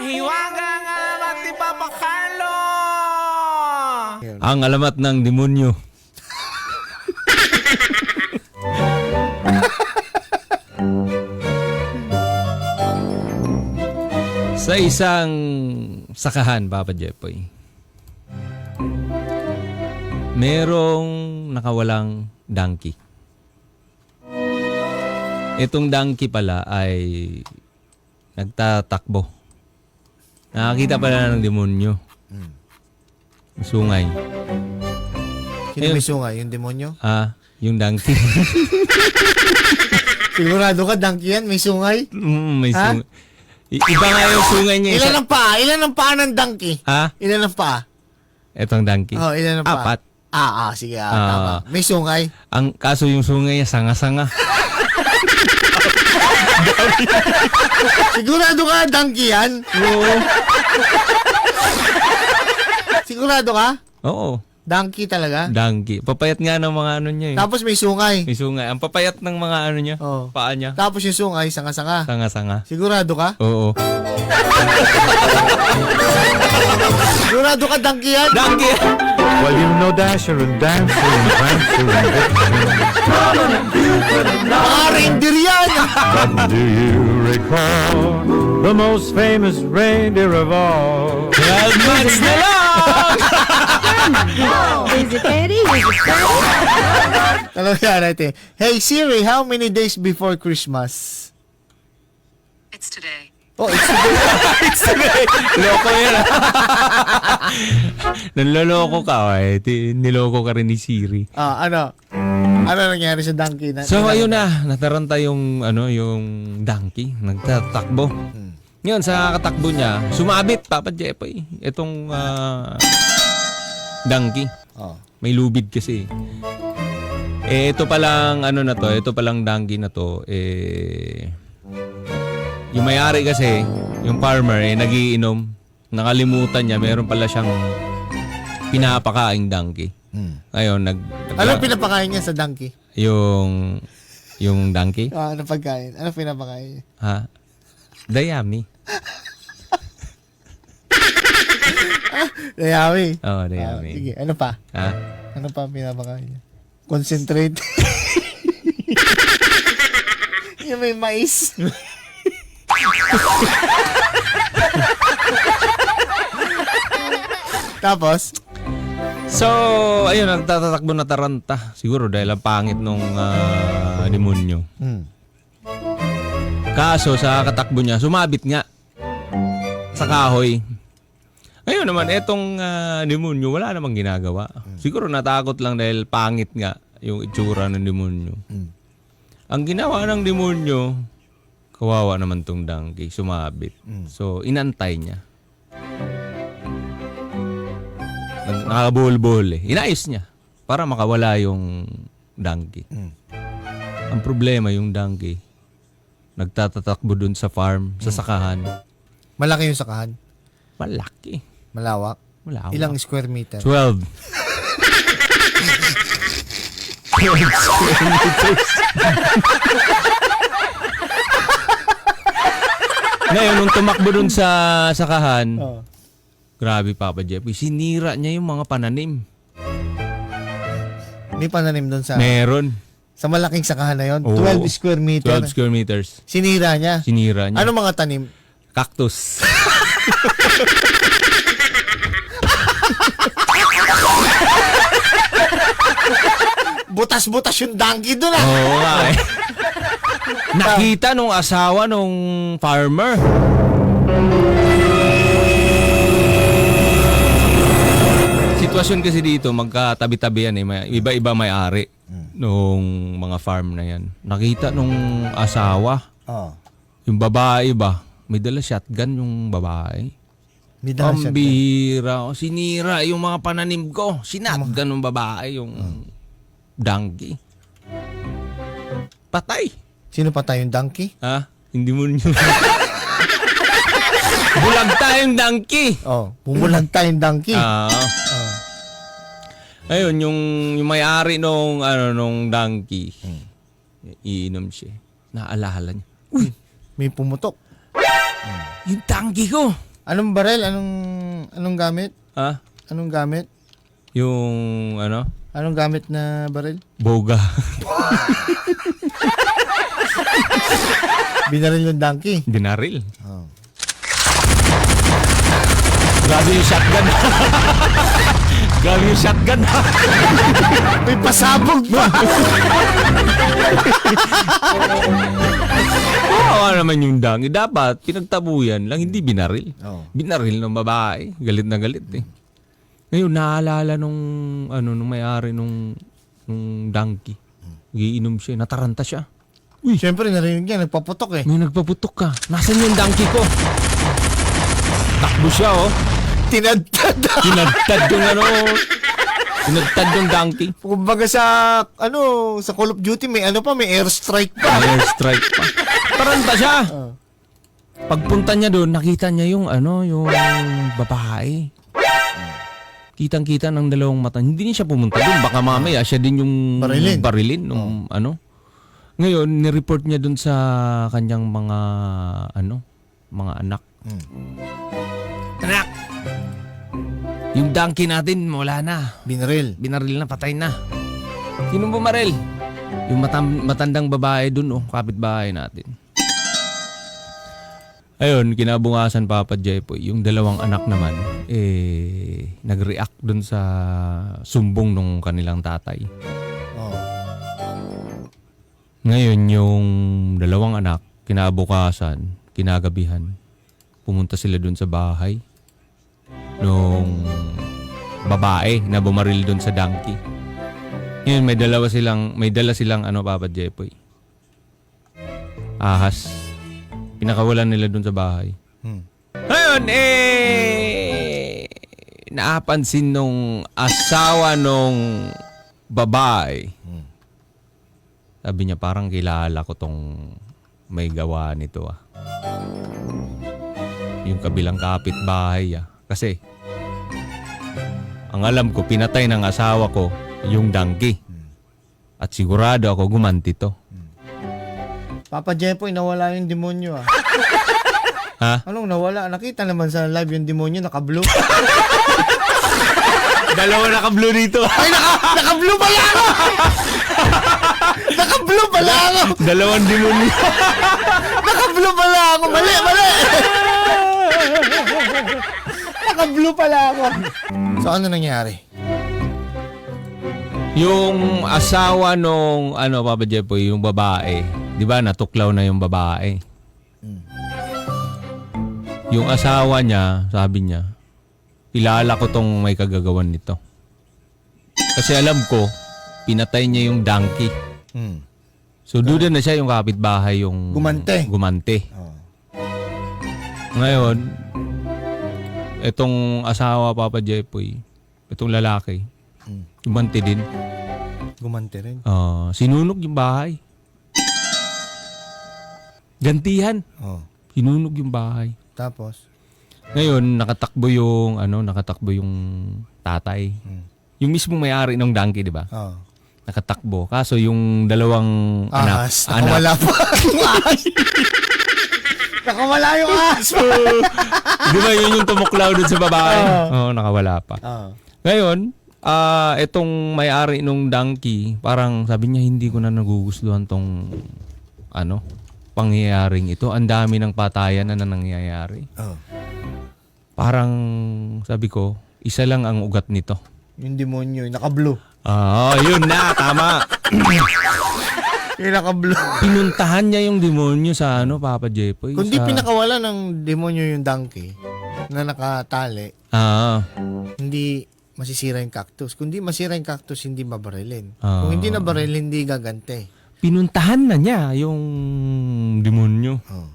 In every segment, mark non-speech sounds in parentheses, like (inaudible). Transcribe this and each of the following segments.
Mahiwaga nga at ipapakalo! Ang alamat ng demonyo. (laughs) Sa isang sakahan, Papa Jepoy, merong nakawalang donkey. Itong donkey pala ay nagtatakbo. Nakakita pala ng demonyo. Sungay. Sino may sungay? Yung demonyo? Ah, yung donkey. (laughs) Sigurado ka, donkey yan? May sungay? mm, may Ha? sungay. I- iba nga yung sungay niya. Ilan ang paa? Ilan ang paa ng donkey? ah, Ilan ang paa? etong donkey. Oh, ilan ang paa? Apat. Ah, ah, sige, ah, Ah. tama. May sungay. Ang kaso yung sungay niya, sanga-sanga. (laughs) (laughs) Sigurado ka, donkey yan? Oo. Sigurado ka? Oo. Donkey talaga? Donkey. Papayat nga ng mga ano niya eh. Tapos may sungay. May sungay. Ang papayat ng mga ano niya. Oh. Paa niya. Tapos yung sungay, sanga-sanga. Sanga-sanga. Sigurado ka? Oo. Sigurado ka, donkey yan? Donkey! Well, you know Dasher and Dancer and Prancer and (laughs) Vixen. Mga reindeer yan! But do you recall the most famous reindeer of all? 12 months na lang! Is it Eddie? Is it? Tanong nga natin. Hey Siri, how many days before Christmas? It's today. Oh, it's today. (laughs) Loko yan. ah. Nanloloko ka eh. Niloko ka rin ni Siri. ah, ano? Ano nangyari sa donkey? Na, So ayun na, nataranta yung ano, yung donkey, nagtatakbo. Ngayon sa katakbo niya, sumabit Papa Jepoy. Itong ah, donkey. Oh. May lubid kasi. Eh ito palang ano na to, ito palang donkey na to eh yung may-ari kasi, yung farmer eh nagiinom, nakalimutan niya, meron pala siyang pinapakaing donkey. Ngayon nag Ano pinapakain niya sa donkey? yung yung donkey? Ah, ano pagkain? Ano pinapakain niya? Ha? Dayami. (laughs) Dayami. Oo, oh, Ah, dayami. sige, ano pa? Ha? Ano pa ang pinapakain niya? Concentrate. (laughs) yung may mais. (laughs) Tapos, So, ayun, nagtatatakbo na taranta. Siguro dahil ang pangit nung ah, demonyo. hmm. Kaso sa katakbo niya, sumabit nga sa kahoy. Ayun naman, etong ah, demonyo, wala namang ginagawa. Siguro natakot lang dahil pangit nga yung itsura ng demonyo. Ang ginawa ng demonyo, kawawa naman tong donkey, sumabit. So, inantay niya. Nakakabuhol-buhol eh. Inayos niya para makawala yung donkey. Ang problema yung donkey, nagtatatakbo dun sa farm, sa sakahan. malaki yung sakahan. Malaki. Malawak. Wala. Ilang square meter? 12. 12 square meters. Ngayon, nung tumakbo dun sa sakahan, Oh. Grabe Papa Jeffy, sinira niya yung mga pananim. May pananim doon sa Meron. sa malaking sakahan na yon. Oo. 12 square meter. 12 square meters. Sinira niya. Sinira niya. Ano mga tanim? Cactus. Butas-butas yung donkey doon ah. Oo nga eh. Nakita nung asawa nung farmer. Sitwasyon kasi dito, magkatabi-tabi yan eh. May, iba-iba may-ari nung mga farm na yan. Nakita nung asawa, Oh. yung babae ba, may dala shotgun yung babae. May dala Ang siya. bihira. Oh, Sinira yung mga pananim ko. Sinatgan ng babae yung donkey. Patay. Sino pa tayong donkey? Ha? Hindi mo nyo. (laughs) Bulag tayong donkey. Oh, bumulag tayong donkey. Ah. Ayun, yung, yung may-ari nung, ano, nung donkey, iinom siya. Naalala niya. Uy, May pumutok. yung donkey ko. Anong barel? Anong anong gamit? Ah, Anong gamit? yung ano, Anong gamit na barel? boga. (laughs) Binaril yung donkey. Dinaril. Oh. Grabe yung shotgun. (laughs) Grabe yung shotgun. (laughs) May pasabog pa! (laughs) Oo naman yung dangi. Dapat, pinagtabuyan lang, hindi binaril. Oo. Binaril ng babae. Galit na galit eh. Ngayon, naalala nung, ano, nung may-ari nung, nung donkey. Giinom siya, nataranta siya. Uy, syempre narinig niya, nagpaputok eh. May nagpaputok ka. Nasaan yung donkey ko? Takbo siya, oh. Tinadtad. (laughs) Tinagtad yung ano. Tinagtad yung donkey. Kumbaga sa, ano, sa Call of Duty, may ano pa, may airstrike pa. May airstrike pa. Taranta siya. Pagpunta niya doon, nakita niya yung ano, yung babae. Kitang-kita ng dalawang mata. Hindi niya siya pumunta doon. Baka mamaya siya din yung Barilin. barilin nung ano. Ngayon, ni-report niya doon sa kanyang mga ano, mga anak. Anak! Yung donkey natin, wala na. Binaril. Binaril na, patay na. Sino bumaril? Yung matam- matandang babae dun, oh, kapitbahay natin. Ayun, kinabukasan Papa Jepoy, yung dalawang anak naman, eh, nag-react dun sa sumbong nung kanilang tatay. Oh. Ngayon, yung dalawang anak, kinabukasan, kinagabihan, pumunta sila dun sa bahay nung babae na bumaril dun sa donkey. Ngayon, may dalawa silang, may dala silang ano, Papa Jepoy. Ahas. Pinakawalan nila dun sa bahay. Hmm. Ngayon, eh, naapansin nung asawa nung babae. Sabi niya, parang kilala ko tong may gawa nito ah. Yung kabilang kapitbahay ah. Kasi, ang alam ko, pinatay ng asawa ko yung donkey. At sigurado ako gumanti to. Papa Jepoy, nawala yung demonyo ah. Ha? Anong nawala? Nakita naman sa live yung demonyo, naka-blue. Dalawa naka-blue dito. Ay, naka, naka-blue pala ako! naka-blue pala ako! Dalawang demonyo. Naka-blue pala ako! Mali, mali! Naka-blue pala ako. So, ano nangyari? Yung asawa nung ano Papa Jepoy, yung babae, 'di ba natuklaw na yung babae. Yung asawa niya, sabi niya, kilala ko tong may kagagawan nito. Kasi alam ko, pinatay niya yung donkey. Hmm. So duda na siya yung kapitbahay yung Gumante. Gumante. Oh. Ngayon, itong asawa Papa Jepoy, itong lalaki, gumante din. Gumante rin. Ah, sinunog yung bahay. Gantihan. Oh. Sinunog yung bahay. Tapos? Ngayon, nakatakbo yung, ano, nakatakbo yung tatay. Yung mismo may-ari ng donkey, di ba? Oh. Nakatakbo. Kaso yung dalawang anak, Ahas. anak, Nakawala pa. (laughs) Nakawala yung (laughs) ahas. di ba yun yung tumuklaw dun sa babae? Oo, nakawala pa. oh. Ngayon, ah itong may-ari nung donkey, parang sabi niya hindi ko na nagugustuhan tong ano, pangyayaring ito. Ang dami ng patayan na, na nangyayari. Oh. Parang sabi ko, isa lang ang ugat nito. Yung demonyo, yung naka-blue. Ah, yun na, tama. Yung naka-blue. (laughs) Pinuntahan niya yung demonyo sa ano, Papa Jepoy. Kung di sa... pinakawala ng demonyo yung donkey na nakatali, Ah, hindi masisira yung cactus. Kung di masira yung cactus, hindi mabarilin. Ah. Kung hindi nabaril, hindi gagante. pinuntahan na niya yung demonyo. Oh.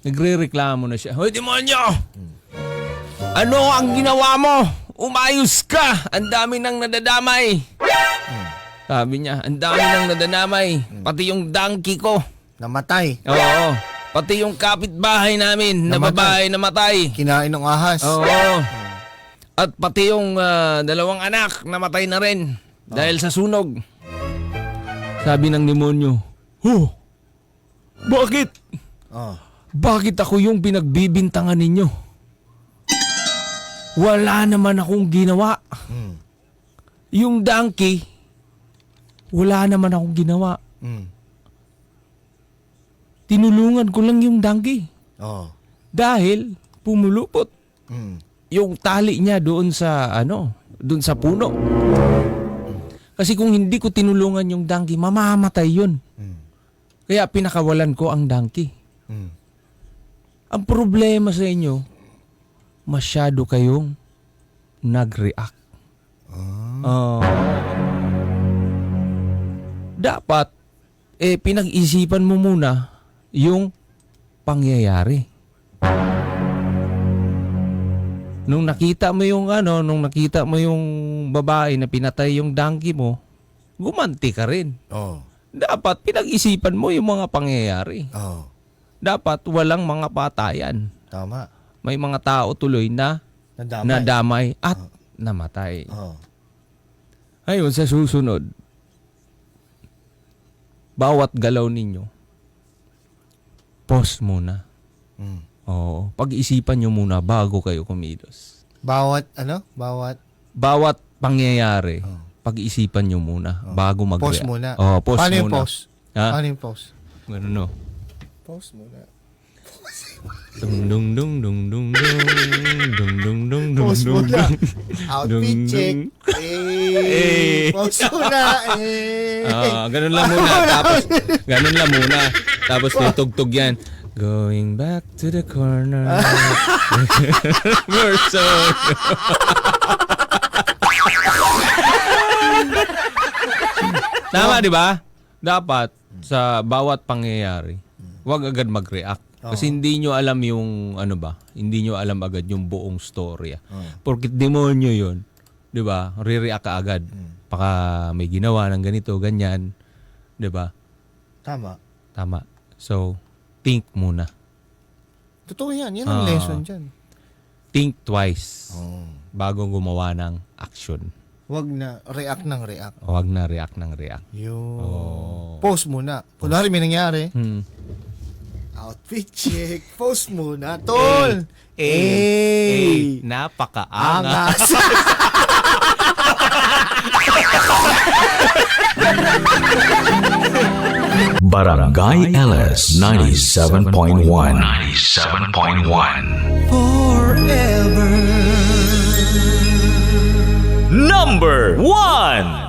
Nagre-reklamo na siya. Hoy, demonyo! Ano ang ginawa mo? Umayos ka! Ang dami nang nadadamay! Sabi niya, ang dami nang nadadamay. Pati yung donkey ko. Namatay. Oo. Pati yung kapitbahay namin na Namatay. babae namatay. Kinain ng ahas. Oo. At pati yung ah, dalawang anak namatay na rin dahil sa sunog. Sabi ng demonyo, Oh, bakit? Oh. Bakit ako yung pinagbibintangan ninyo? wala naman akong ginawa. Mm. Yung donkey, wala naman akong ginawa. Mm. Tinulungan ko lang yung donkey. Oh. Dahil pumulupot Mm. yung tali niya doon sa ano, doon sa puno. Kasi kung hindi ko tinulungan yung donkey, mamamatay yun. Mm. Kaya pinakawalan ko ang donkey. Mm. Ang problema sa inyo, masyado kayong nag-react. Ah. Dapat, eh, pinag-isipan mo muna yung pangyayari. Nung nakita mo yung ano, nung nakita mo yung babae na pinatay yung donkey mo, gumanti ka rin. Oh. Dapat pinag-isipan mo yung mga pangyayari. Oh. Dapat walang mga patayan. Tama. May mga tao tuloy na Nadamay. nadamay at namatay. Oh. Ayun, sa susunod, bawat galaw ninyo, pause muna. Mm. Oo, pag-isipan nyo muna bago kayo kumilos. Bawat, ano? Bawat, Bawat pangyayari, Oh. pag-isipan nyo muna bago mag pause muna. Oo, pause Paano yung muna. pause? Ha? Paano yung pause? Ganun no. Pause muna. (laughs) Dung dung dung dung dung dung dung dung dung dung Pause dung muna. dung. Outfit Dung, check. dung. Eh. Eh. Pause muna. Eh. Ah, ganun lang muna. (laughs) Tapos, ganun lang muna. Tapos tutugtog yan. Going back to the corner. (laughs) We're so... Tama, di ba? Dapat sa bawat pangyayari, huwag agad mag-react. Kasi hindi nyo alam yung ano ba, hindi nyo alam agad yung buong storya. Porkit demonyo yun, di ba? Re-react ka agad. Baka may ginawa ng ganito, ganyan. Di ba? Tama. Tama. So, think muna. Totoo yan. Yan ang Ah. lesson dyan. Think twice Oh. bago gumawa ng action. Huwag na react ng react. Huwag na react ng react. Yun. Oh. Pause muna. Kunwari may nangyari. Hmm. Outfit check. Pause muna. Tol. Eh, napakaangas. Angas. (laughs) Barangay LS 97.1 97.1 Forever Number 1